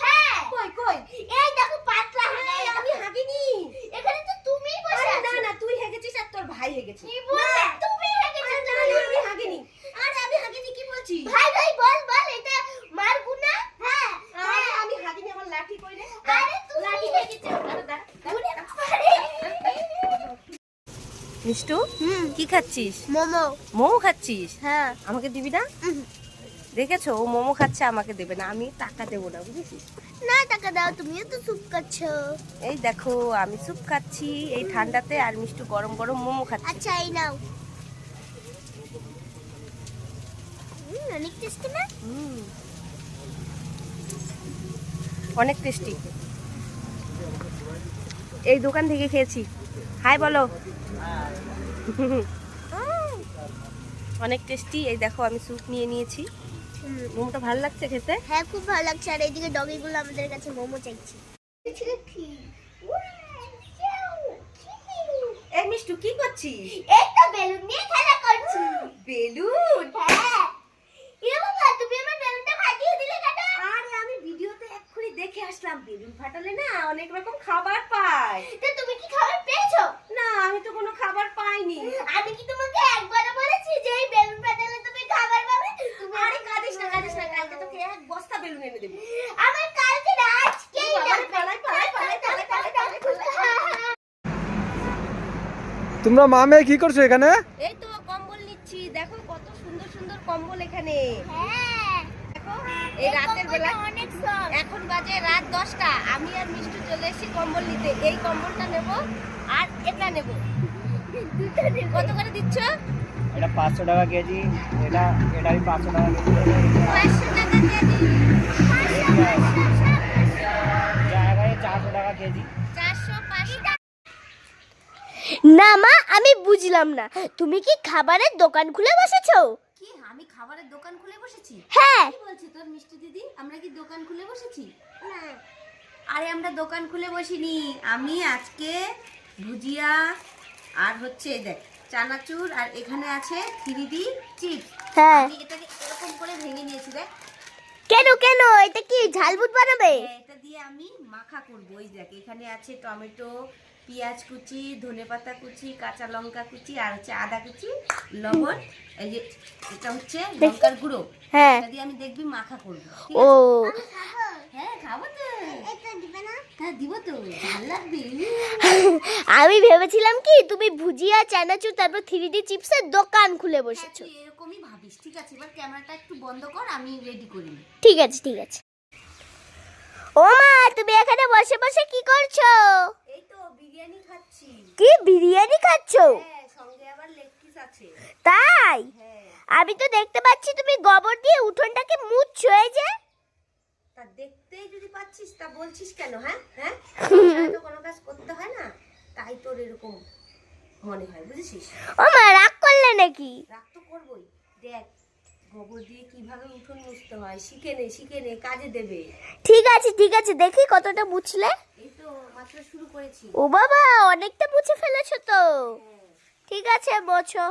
হ্যাঁ। কই কই? এই দেখো পাতলা হয়ে আমি হাগিনি এখানে তো তুমিই বসে আছো। না না তুই হেগেছিস আর তোর ভাই হেগেছে। কি বললে? তুমি হেগেছো না না আমি হাগিনি আরে আমি হাগিনি কি বলছিস? ভাই ভাই বল বল এটা মার গুনা? হ্যাঁ আরে হ্যাঁ। আমি হাগিনি আমার লাঠি কই রে আরে তুমি লাঠি হেগেছো। আরে দাঁড়া, মিষ্টু হুম। কি খাচ্ছিস? মোমো। মোমো খাচ্ছিস? হ্যাঁ। আমাকে দিবি না? দেখেছ? ও মোমো খাচ্ছে আমাকে দেবে না। আমি টাকা দেবো না বুঝেছিস? না টাকা দাও তুমিও তো চুপ খাচ্ছ। এই দেখো আমি স্যুপ খাচ্ছি এই ঠান্ডাতে আর মিষ্টি গরম গরম মোমো খাচ্ছি। আচ্ছা এই নাও। অনেক টেস্টি না? হুম। অনেক টেস্টি এই দোকান থেকে খেয়েছি। হাই বলো। অনেক টেস্টি এই দেখো আমি স্যুপ নিয়ে নিয়েছি। মোমোটা ভালো লাগছে খেতে? হ্যাঁ খুব ভালো লাগছে। আর এইদিকে ডগিগুলো আমাদের কাছে মোমো চাইছে। এই মিষ্টু কি করছিস? এই তো বেলুন নিয়ে খেলা করছি। বেলুন? হ্যাঁ। এ বাবা তুমি আমার বেলুনটা ফাটিয়ে দিলে কেন? আরে আমি ভিডিওতে এক্ষুনি দেখে আসলাম। বেলুন ফাটালে না অনেক রকম খাবার পায় তো তুমি কি খাবার পেয়েছ না আমি তো কোনো খাবার পাইনি আমি কি তোমাকে একবারও বলেছি যে এই বেলুন ফাটালে তুমি খাবার পাবে তুমি আরে কাঁদিস না কাঁদিস না কালকে তোকে এক বস্তা বেলুন এনে দেবো। আমার কালকে না আজকেই। তোমরা মা মেয়ে কি করছ এখানে? এই তো কম্বল নিচ্ছি। দেখো কত সুন্দর সুন্দর কম্বল এখানে। হ্যাঁ। এই রাতের বেলা অনেক এখন বাজে রাত দশটা। আমি আর মিষ্টু চলে এসেছি কম্বল নিতে। এই কম্বলটা নেব আর এটা নেব। কত করে দিচ্ছ? এটা পাঁচশো টাকা কেজি এটা এটা পাঁচশো টাকা কেজি পাঁচশো টাকা কেজি। জায়গায় চারশো টাকা কেজি। না মা আমি বুঝলাম না। তুমি কি খাবারের দোকান খুলে বসেছো? কি? আমি খাবারের দোকান খুলে বসেছি? হ্যাঁ। কি বলছি তোর মিষ্টি দিদি? আমরা কি দোকান খুলে বসেছি? আরে আমরা দোকান খুলে বসিনি। আমি আজকে ভুজিয়া আর হচ্ছে এই দেখ চানাচুর আর এখানে আছে থ্রি ডি চিপস। হ্যাঁ। আমি এটাকে এরকম করে ভেঙে নিয়েছি দেখ। কেন কেন? এটা কি ঝালবুট বানাবে? হ্যাঁ, এটা দিয়ে আমি মাখা করব ওই দেখ। এখানে আছে টমেটো পেঁয়াজ কুচি ধনেপাতা কুচি কাঁচা লঙ্কা কুচি আর হচ্ছে আদা কুচি লবণ এই যে এটা হচ্ছে লঙ্কার গুঁড়ো। হ্যাঁ। এটা দিয়ে আমি দেখবি মাখা করব ও। হ্যাঁ হ্যাঁ আমি ভেবেছিলাম কি তুমি ভুজিয়া চানাচুর তারপর থ্রি ডি চিপসের দোকান খুলে হ্যাঁ, বসেছো। এরকমই ভাবিস। ঠিক আছে এবার ক্যামেরাটা একটু বন্ধ কর আমি রেডি করি ঠিক আছে ঠিক আছে। ও মা তুমি এখানে বসে বসে কি করছ? এই তো বিরিয়ানি খাচ্ছি। কি বিরিয়ানি খাচ্ছো? হ্যাঁ সঙ্গে আবার লেগ পিস আছে। তাই? হ্যাঁ। আমি তো দেখতে পাচ্ছি তুমি গোবর দিয়ে উঠোনটাকে মুছছো এই যে। তা দেখতেই যদি পাচ্ছিস তা বলছিস কেন হ্যাঁ? হ্যাঁ? তো কোনো কাজ করতে হয় না তাই তোর এরকম মনে হয় বুঝেছিস? ও মা রাগ করলে নাকি? রাগ তো করবোই। দেখ গোবর দিয়ে কীভাবে উঠোন মুছতে হয় শিখে নে শিখে নে কাজে দেবে। ঠিক আছে ঠিক আছে দেখি কতটা মুছলে এই তো মাত্র শুরু করেছি। ও বাবা অনেকটা মুছে ফেলেছো তো। ঠিক আছে মোছো